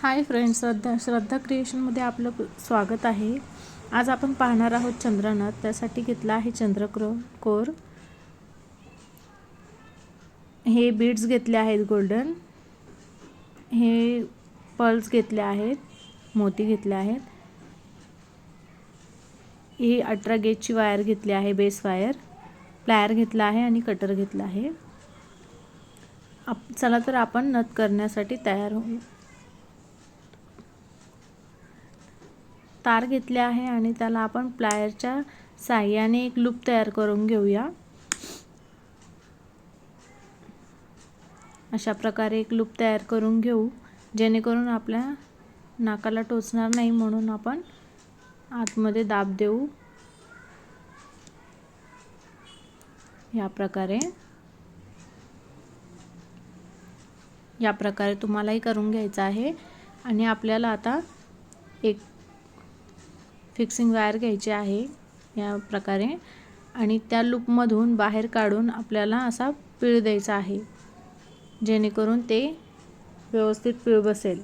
Hi friends श्रद्धा श्रद्धा क्रिएशनमध्ये आपलं स्वागत आहे. आज आपण पाहणार आहोत चंद्रनाथ त्यासाठी घेतला आहे चंद्रक्रो कोर. हे बीड्स घेतले आहेत गोल्डन हे पर्ल्स घेतले आहेत मोती घेतले आहेत. ही अठरा गेजची वायर घेतली आहे बेस वायर प्लायर घेतला आहे आणि कटर घेतला आहे. आप चला तर आपण नथ करण्यासाठी तयार होऊ. तार घेतले आहे आणि त्याला आपण प्लायरच्या साह्याने एक लूप तयार करून घेऊया. अशा प्रकारे एक लूप तयार करून घेऊ जेणेकरून आपल्या नाकाला टोचणार नाही म्हणून आपण आतमध्ये दाब देऊ. या प्रकारे. या प्रकारे तुम्हालाही करून घ्यायचं आहे आणि आपल्याला आता एक फिक्सिंग वायर घ्यायची आहे या प्रकारे. आणि त्या लूपमधून बाहेर काढून आपल्याला असा पिळ द्यायचा आहे जेणेकरून ते व्यवस्थित पिळ बसेल.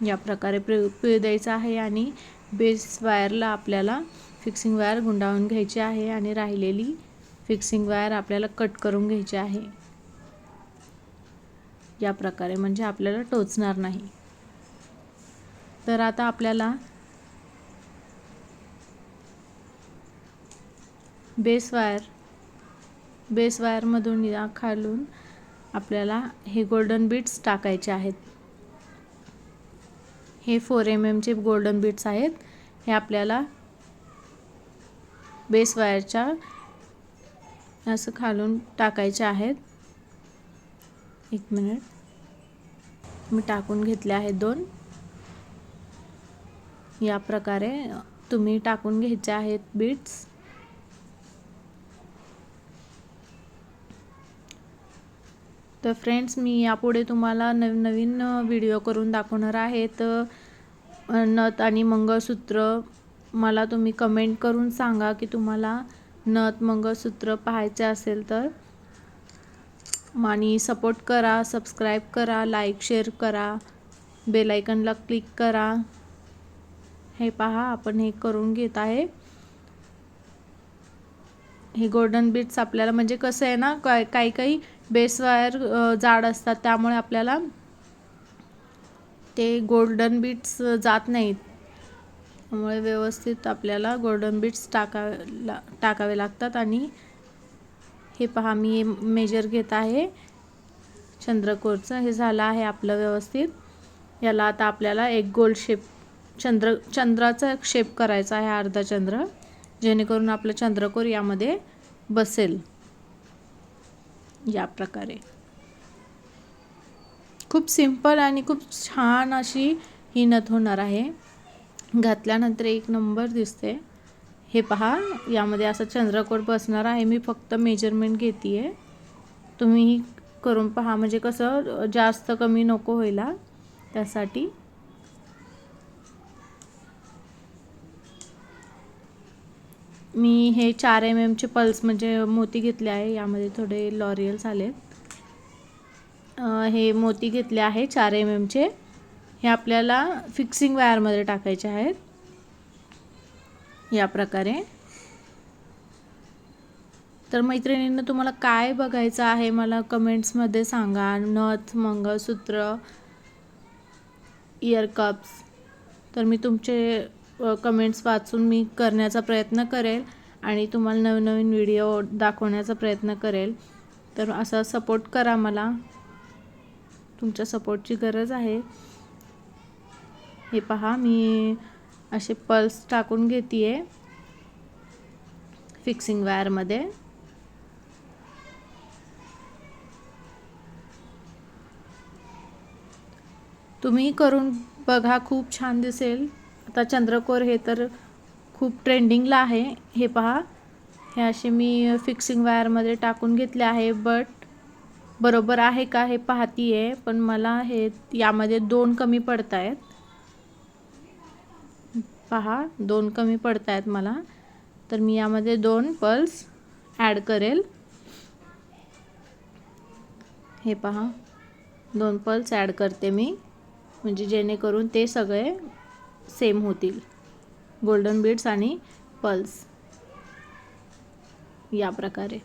या प्रकारे पिळ पिळ द्यायचा आहे आणि बेस वायरला आपल्याला फिक्सिंग वायर गुंडाळून घ्यायची आहे आणि राहिलेली फिक्सिंग वायर आपल्याला कट करून घ्यायची आहे. या प्रकारे म्हणजे आपल्याला टोचणार नाही. तर आता आपल्याला बेस वायर बेस वायरमधून या खालून आपल्याला हे गोल्डन बीट्स टाकायचे आहेत. हे फोर एम एमचे गोल्डन बीट्स आहेत. हे आपल्याला बेस वायरच्या असं खालून टाकायचे आहेत. एक मिनिट मी टाकून घेतले आहेत दोन. या प्रकारे तुम्ही टाकून घ्यायचे आहेत बीट्स तर फ्रेंड्स मी यापुढे तुम्हाला नवनवीन व्हिडिओ करून दाखवणार आहे. तर नथ आणि मंगळसूत्र मला तुम्ही कमेंट करून सांगा की तुम्हाला नथ मंगळसूत्र पाहायचे असेल तर. आणि सपोर्ट करा सबस्क्राईब करा लाईक शेअर करा बेलायकनला क्लिक करा. हे पहा आपण हे करून घेत आहे. हे गोल्डन बीट्स आपल्याला म्हणजे कसं आहे ना काय काही काही बेस वायर जाड असतात त्यामुळे आपल्याला ते गोल्डन बीट्स जात नाहीत. त्यामुळे व्यवस्थित आपल्याला गोल्डन बीट्स टाकावे ला टाकावे लागतात आणि हे पहा मी मेजर घेत आहे. चंद्रकोरचं हे झालं आहे आपलं व्यवस्थित. याला आता आपल्याला एक गोल शेप चंद्र चंद्राचा शेप करायचा आहे अर्धा चंद्र जेणेकरून आपलं चंद्रकोर यामध्ये बसेल. या प्रकारे. खूप सिंपल आणि खूप छान अशी ही नथ होणार आहे. घातल्यानंतर एक नंबर दिसते. हे पहा यामध्ये असं चंद्रकोर बसणार आहे. मी फक्त मेजरमेंट घेते आहे तुम्ही करून पहा म्हणजे कसं जास्त कमी नको व्हायला त्यासाठी. मी हे चार एम एमचे पल्स म्हणजे मोती घेतले आहे यामध्ये थोडे लॉरियल्स आले. हे मोती घेतले आहे चार एम एमचे हे आपल्याला फिक्सिंग वायरमध्ये टाकायचे आहेत. या प्रकारे. तर मैत्रिणींना तुम्हाला काय बघायचं आहे मला कमेंट्समध्ये सांगा. नथ मंगळसूत्र इयर कप्स तर मी तुमचे कमेंट्स वाचून मी करण्याचा प्रयत्न करेल आणि तुम्हाला नवनवीन व्हिडिओ दाखवण्याचा प्रयत्न करेल. तर असा सपोर्ट करा मला. तुमच्या सपोर्टची गरज आहे. हे पहा मी असे पल्स टाकून घेते आहे फिक्सिंग वायरमध्ये तुम्ही करून बघा खूप छान दिसेल. आता चंद्रकोर हे तर खूप ट्रेंडिंगला आहे. हे पहा. हे असे मी फिक्सिंग वायरमध्ये टाकून घेतले आहे बट बरोबर आहे का हे पाहती आहे पण मला हे यामध्ये दोन कमी पडत आहेत पहा दोन कमी पडत आहेत मला. तर मी यामध्ये दोन पल्स ॲड करेल. हे पहा. दोन पल्स ॲड करते मी. म्हणजे जेणेकरून ते सगळे सेम होतील. गोल्डन बीड्स आणि पल्स या प्रकारे.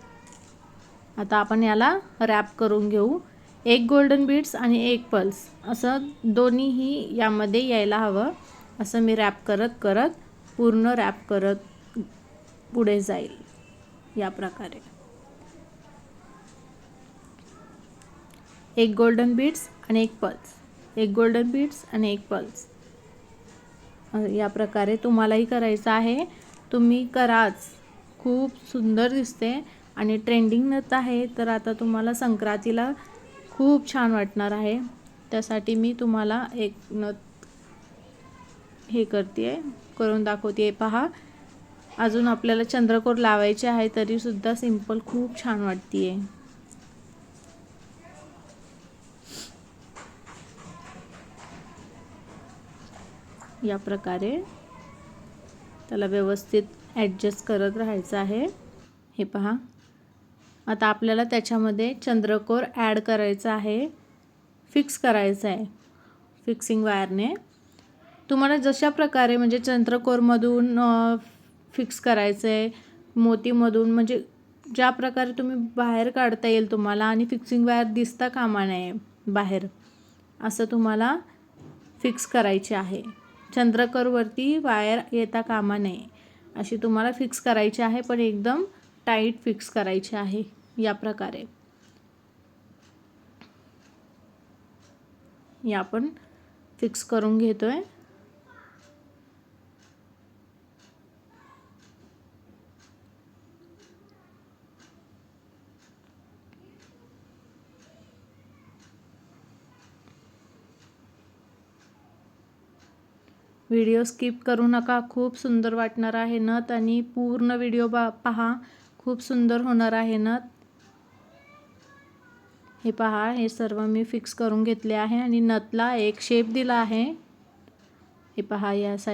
आता आपण याला रॅप करून घेऊ. एक गोल्डन बीड्स आणि एक पल्स असं दोन्हीही यामध्ये यायला हवं. असं मी रॅप करत करत पूर्ण रॅप करत पुढे जाईल. या प्रकारे. एक गोल्डन बीड्स आणि एक पल्स एक गोल्डन बीड्स आणि एक पल्स या प्रकारे तुम्हालाही करायचं आहे. तुम्ही कराच. खूप सुंदर दिसते आणि ट्रेंडिंग नथ आहे तर आता तुम्हाला संक्रांतीला खूप छान वाटणार आहे. त्यासाठी मी तुम्हाला एक नथ हे करते करून दाखवते पहा अजून आपल्याला चंद्रकोर लावायचे आहे तरीसुद्धा सिंपल खूप छान वाटते आहे या प्रकारे त्याला व्यवस्थित ॲडजस्ट करत राहायचं आहे. हे पहा. आता आपल्याला त्याच्यामध्ये चंद्रकोर ॲड करायचं आहे. फिक्स करायचं आहे. फिक्सिंग वायरने तुम्हाला जशा प्रकारे म्हणजे चंद्रकोरमधून फिक्स करायचं आहे मोतीमधून म्हणजे ज्या प्रकारे तुम्ही बाहेर काढता येईल तुम्हाला आणि फिक्सिंग वायर दिसता कामा नये बाहेर असं तुम्हाला फिक्स करायचे आहे. चंद्रकरवरती वायर येता कामा नये. अशी तुम्हाला फिक्स करायची आहे पण एकदम टाईट फिक्स करायची आहे या प्रकारे. या आपण फिक्स करून घेतो आहे व्हिडिओ स्किप करू नका. खूप सुंदर वाटणार आहे नथ आणि पूर्ण व्हिडिओ बा पहा. खूप सुंदर होणार आहे नथ. हे पहा हे सर्व मी फिक्स करून घेतले आहे आणि नथला एक शेप दिला आहे. हे पहा या सा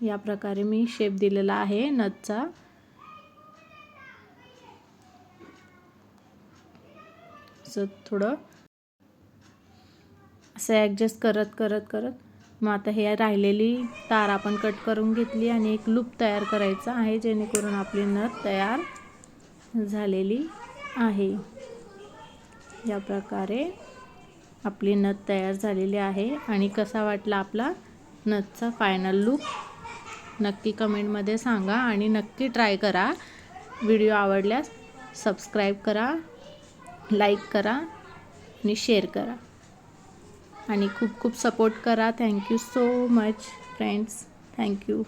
या प्रकारे मी शेप दिलेला आहे नथचा. असं थोडं असं ॲडजस्ट करत करत करत. मग आता हे राहिलेली तार आपण कट करून घेतली आणि एक लूप तयार करायचा आहे जेणेकरून आपली नथ तयार झालेली आहे. या प्रकारे आपली नथ तयार झालेली आहे आणि कसा वाटला आपला नथचा फायनल लूक नक्की कमेंटमध्ये सांगा आणि नक्की ट्राय करा. व्हिडिओ आवडल्यास सबस्क्राईब करा लाईक करा आणि शेअर करा. आणि खूप खूप सपोर्ट करा. Thank you so much friends thank you